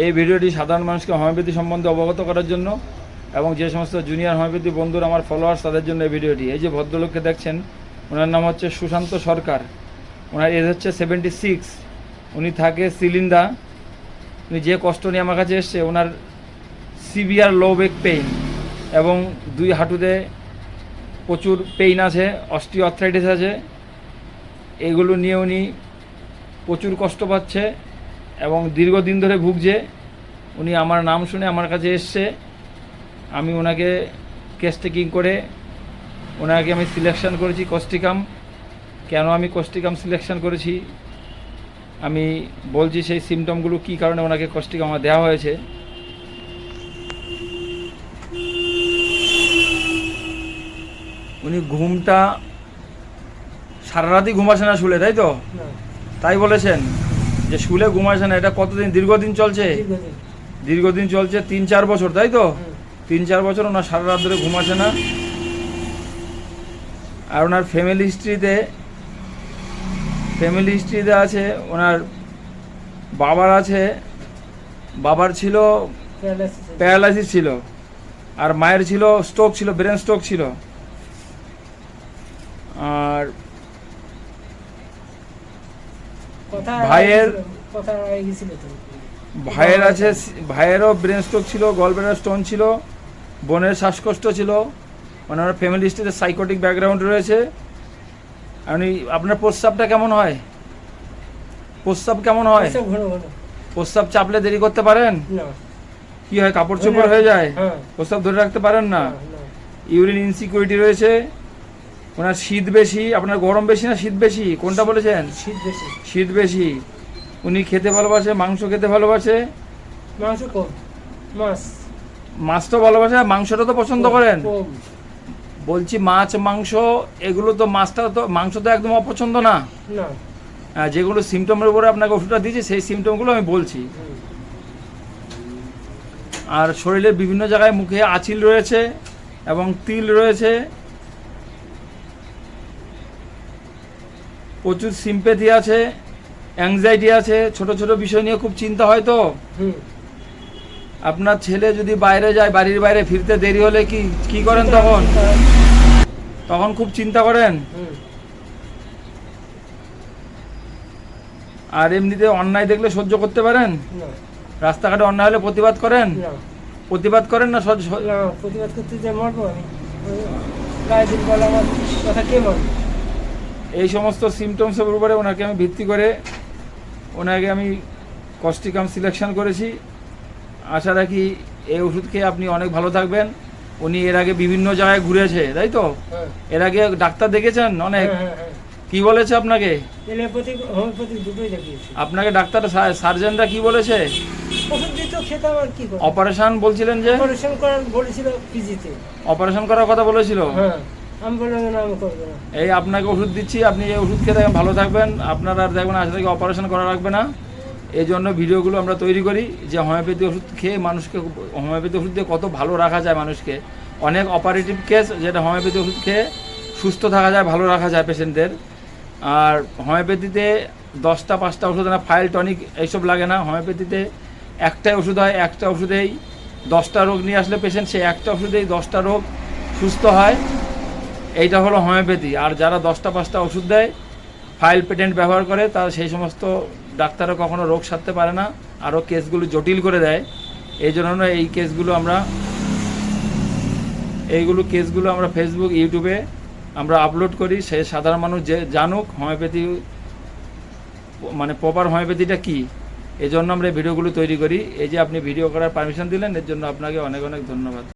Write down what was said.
এই ভিডিওটি সাধারণ মানুষকে হোমিওপ্যাথি সম্বন্ধে অবগত করার জন্য এবং যে সমস্ত জুনিয়র হোমিওপ্যাথি বন্ধুরা আমার ফলোয়ার্স তাদের জন্য এই ভিডিওটি। এই যে ভদ্রলোককে দেখছেন, ওনার নাম হচ্ছে সুশান্ত সরকার। ওনার এজ হচ্ছে সেভেন্টি সিক্স উনি থাকে সিলিন্দা উনি যে কষ্ট নিয়ে আমার কাছে এসছে, ওনার সিভিয়ার লো বেক পেইন এবং দুই হাঁটুতে প্রচুর পেইন আছে অস্টিওআর্থ্রাইটিস আছে। এগুলো নিয়ে উনি প্রচুর কষ্ট পাচ্ছে। এবং দীর্ঘদিন ধরে ভুগছে। উনি আমার নাম শুনে আমার কাছে এসছে। আমি ওনাকে কেস টেকিং করে ওনাকে আমি সিলেকশন করেছি কস্টিকাম কেন আমি কস্টিকাম সিলেকশন করেছি? আমি বলছি সেই সিমটমগুলো কী কারণে ওনাকে কস্টিকাম আমার দেওয়া হয়েছে? উনি ঘুমটা সারা রাতই ঘুমাসে না শুলে তাই তো? তাই বলেছেন? যে শুলে ঘুমাসে না এটা কতদিন? দীর্ঘদিন চলছে? দীর্ঘদিন। চলছে তিন চার বছর তাই তো? তিন চার বছর ওনার সারা রাত ধরে ঘুমাসে না। আর ওনার ফ্যামিলি হিস্ট্রিতে ফ্যামিলি হিস্ট্রিতে আছে ওনার বাবার আছে বাবার ছিল প্যারালাইসিস ছিল। আর মায়ের ছিল স্ট্রোক ছিল ব্রেন স্ট্রোক ছিল আর কথা ভাইয়ের- ভাইয়ের আছে ভাইয়েরও ব্রেন স্ট্রোক ছিল গলব্লাডার স্টোন ছিল বোনের শ্বাসকষ্ট ছিল ওনার ফ্যামিলি হিস্ট্রিতে সাইকোটিক ব্যাকগ্রাউন্ড রয়েছে। আপনি আপনার প্রস্রাবটা কেমন হয়? প্রস্রাব কেমন হয়? প্রস্রাব চাপলে দেরি করতে পারেন? কি হয় কাপড় চোপড় হয়ে যায়? হ্যাঁ। প্রস্রাব ধরে রাখতে পারেন না? ইউরিন ইনসিকিউরিটি রয়েছে? ওনার শীত বেশি আপনার গরম বেশি না শীত বেশি? কোনটা বলেছেন? শীত বেশি। শীত বেশি। উনি খেতে ভালোবাসে মাংস খেতে ভালোবাসে? মাংস কম। মাছ। মাছ তো ভালোবাসে মাংসটা তো পছন্দ করেন? বলছি মাছ মাংস এগুলো তো মাছটা তো মাংস তো একদম অপছন্দ না। না। যেগুলো সিমটমের উপরে আপনাকে ওষুধটা দিয়েছি সেই সিমটমগুলো আমি বলছি। আর শরীরের বিভিন্ন জায়গায় মুখে আঁচিল রয়েছে এবং তিল রয়েছে। প্রচুর সিম্পেথি আছে অ্যাংজাইটি আছে ছোট ছোট বিষয় নিয়ে খুব চিন্তা হয় তো। আপনার ছেলে যদি বাইরে যায় বাড়ির বাইরে ফিরতে দেরি হলে কি কি করেন তখন? তখন খুব চিন্তা করেন। আর এমনিতে অন্যায় দেখলে সহ্য করতে পারেন? রাস্তাঘাটে অন্যায় হলে প্রতিবাদ করেন? প্রতিবাদ করেন না প্রতিবাদ করতে যে মরবো আমি? কথা কে মানবে এই সমস্ত সিমটমসের উপরে ওনাকে আমি ভিত্তি করে ওনাকে আমি কস্টিকাম সিলেকশন করেছি। আশা রাখি এই ওষুধ খেয়ে আপনি অনেক ভালো থাকবেন। উনি এর আগে বিভিন্ন জায়গায় ঘুরেছে তাই তো? হ্যাঁ। এর আগে ডাক্তার দেখেছেন অনেক? হ্যাঁ হ্যাঁ কি বলেছে আপনাকে? আপনাকে ডাক্তার সার্জনরা কি বলেছে? অপারেশন বলছিলেন যে? অপারেশন করার অপারেশন করার কথা বলেছিল? এই আপনাকে ওষুধ দিচ্ছি, আপনি এই ওষুধ খেয়ে দেখেন ভালো থাকবেন। আপনার আর দেখবেন আজ থেকে অপারেশন করা লাগবে না। এই জন্য ভিডিওগুলো আমরা তৈরি করি যে হোমিওপ্যাথি ওষুধ খেয়ে মানুষকে হোমিওপ্যাথি ওষুধ দিয়ে কত ভালো রাখা যায় মানুষকে। অনেক অপারেটিভ কেস যেটা হোমিওপ্যাথি ওষুধ খেয়ে সুস্থ থাকা যায়, ভালো রাখা যায় পেশেন্টদের আর হোমিওপ্যাথিতে দশটা, পাঁচটা ওষুধ না ফাইল টনিক এইসব লাগে না। হোমিওপ্যাথিতে একটাই ওষুধ হয়, একটা ওষুধেই দশটা রোগ নিয়ে আসলে পেশেন্ট সেই একটা ওষুধেই দশটা রোগ সুস্থ হয়। এইটা হলো হোমিওপ্যাথি আর যারা দশটা পাঁচটা ওষুধ দেয় ফাইল পেটেন্ট ব্যবহার করে, তারা সেই সমস্ত ডাক্তাররা কখনো রোগ সারতে পারে না, আরও কেসগুলো জটিল করে দেয়। এই জন্য এই কেসগুলো আমরা, এইগুলো কেসগুলো আমরা ফেসবুক ইউটিউবে আমরা আপলোড করি। সে সাধারণ মানুষ যে জানুক হোমিওপ্যাথি মানে প্রপার হোমিওপ্যাথিটা কী এই জন্য আমরা ভিডিওগুলো তৈরি করি। এই যে আপনি ভিডিও করার পারমিশন দিলেন, এর জন্য আপনাকে অনেক অনেক ধন্যবাদ।